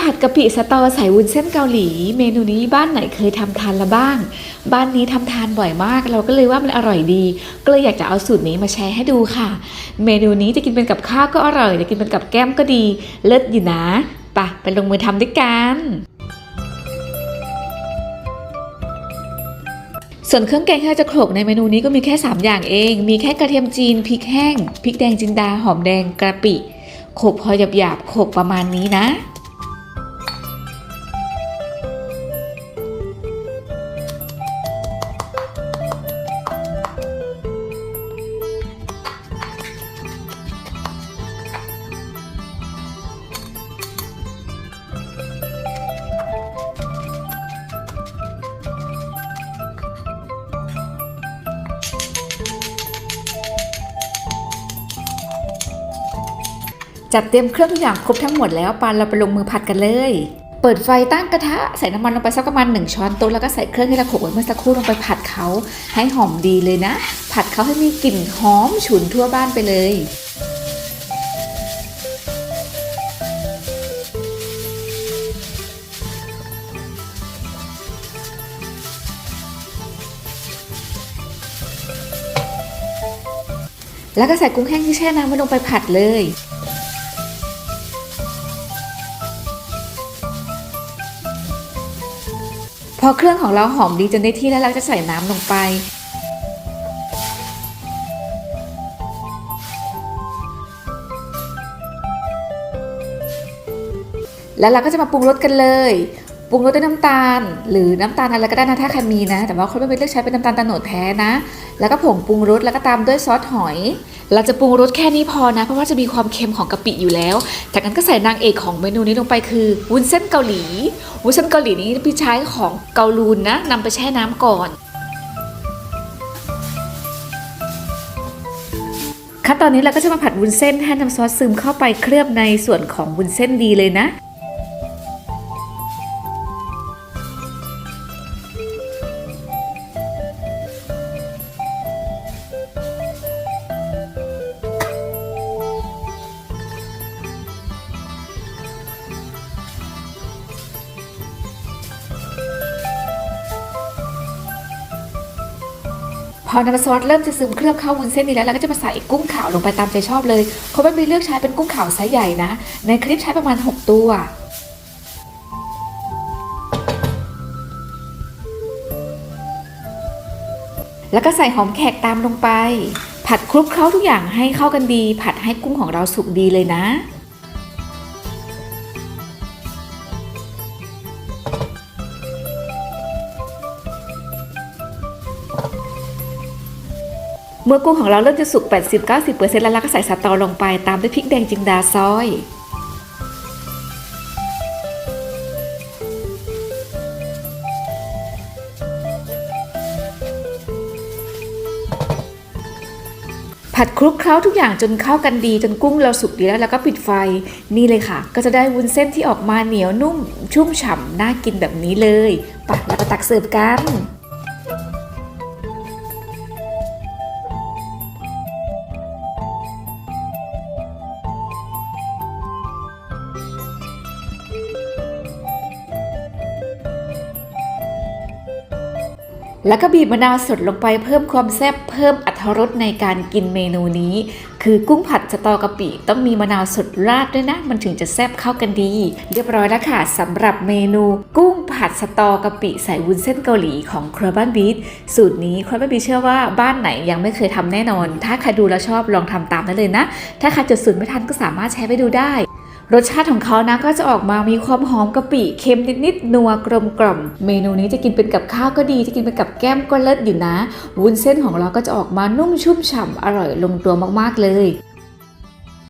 ผัดกะปิสตอใส่วุ้นเส้นเกาหลี เมนูนี้บ้านไหนเคยทำทานละบ้าง บ้านนี้ทำทานบ่อยมาก เราก็เลยว่ามันอร่อยดี ก็เลยอยากจะเอาสูตรนี้มาแชร์ให้ดูค่ะ เมนูนี้จะกินเป็นกับข้าวก็อร่อยจะกินเป็นกับแก้มก็ดี เลิศอยู่นะปะไปลงมือทำด้วยกันส่วนเครื่องแกงที่เราจะโขลกในเมนูนี้ก็มีแค่ 3 อย่างเอง มีแค่กระเทียมจีน พริกแห้ง พริกแดงจินดา หอมแดง กระปิ โขลกพอหยาบๆ โขลกประมาณนี้นะ จัดเตรียมเครื่องทุกอย่างครบทั้งหมดแล้วปานเราไปลงมือผัดกันเลย เปิดไฟตั้งกระทะใส่น้ำมันลงไปสักประมาณ1ช้อนโต๊ะแล้วก็ใส่เครื่องที่เราโขลกไว้เมื่อสักครู่ลงไปผัดเขาให้หอมดีเลยนะ ผัดเขาให้มีกลิ่นหอมฉุนทั่วบ้านไปเลยแล้วก็ใส่กุ้งแห้งที่แช่น้ำไว้ลงไปผัดเลย อเครื่องของเราหอมดีจนได้ที่แล้วเราจะใส่น้ำลงไป แล้วเราก็จะมาปรุงรสกันเลยปรุงรสด้วยน้ำตาล หรือน้ำตาลอะไรก็ได้นะถ้าใครมีนะ แต่ว่าคนไม่เลือกใช้เป็นน้ำตาลตะโนดแท้นะ แล้วก็ผงปรุงรสแล้วก็ตามด้วยซอสหอย เราจะปรุงรสแค่นี้พอนะ เพราะว่าจะมีความเค็มของกะปิอยู่แล้ว จากนั้นก็ใส่นางเอกของเมนูนี้ลงไปคือวุ้นเส้นเกาหลี วุ้นเส้นเกาหลีนี้พี่ใช้ของเกาลูนนะนำไปแช่น้ำก่อน ขั้นตอนนี้เราก็จะมาผัดวุ้นเส้นให้น้ำซอสซึมเข้าไปเคลือบในส่วนของวุ้นเส้นดีเลยนะ พอน้ำซอสเริ่มจะซึมเคลือบเข้าวุ้นเส้นนี้แล้วเราก็จะมาใส่กุ้งขาวลงไปตามใจชอบเลยเขาไม่มีเลือกใช้เป็นกุ้งขาวไซส์ใหญ่นะ ในคลิปใช้ประมาณ 6 ตัวแล้วก็ใส่หอมแขกตามลงไป ผัดคลุกเคล้าทุกอย่างให้เข้ากันดี ผัดให้กุ้งของเราสุกดีเลยนะ เมื่อกุ้งของเราเริ่มจะสุก 80-90%แล้วเราก็ใส่สตอลงไปตามด้วยพริกแดงจินดาซอยผัดคลุกเคล้าทุกอย่างจนเข้ากันดีจนกุ้งเราสุกดีแล้วแล้วก็ปิดไฟนี่เลยค่ะ ก็จะได้วุ้นเส้นที่ออกมาเหนียวนุ่ม ชุ่มฉ่ำน่ากินแบบนี้เลยปะแล้วก็ตักเสิร์ฟกัน แล้วก็บีบมะนาวสดลงไปเพิ่มความแซ่บเพิ่มอรรถรสในการกินเมนูนี้ คือกุ้งผัดสตอกะปิต้องมีมะนาวสดราดด้วยนะ มันถึงจะแซ่บเข้ากันดี เรียบร้อยแล้วค่ะสำหรับเมนูกุ้งผัดสตอกะปิใส่วุ้นเส้นเกาหลีของครัวบ้านบีทสูตรนี้ครัวบ้านบีทเชื่อว่าบ้านไหนยังไม่เคยทำแน่นอน ถ้าใครดูแล้วชอบลองทำตามได้เลยนะ ถ้าใครจดสูตรไม่ทันก็สามารถใช้ไปดูได้ รสชาติของเขานะก็จะออกมามีความหอมกะปิเค็มนิดๆนัวกลมกล่อมเมนูนี้จะกินเป็นกับข้าวก็ดีจะกินเป็นกับแก้มก็เลิศอยู่นะ วุ้นเส้นของเราก็จะออกมานุ่มชุ่มฉ่ำอร่อยลงตัวมากๆเลย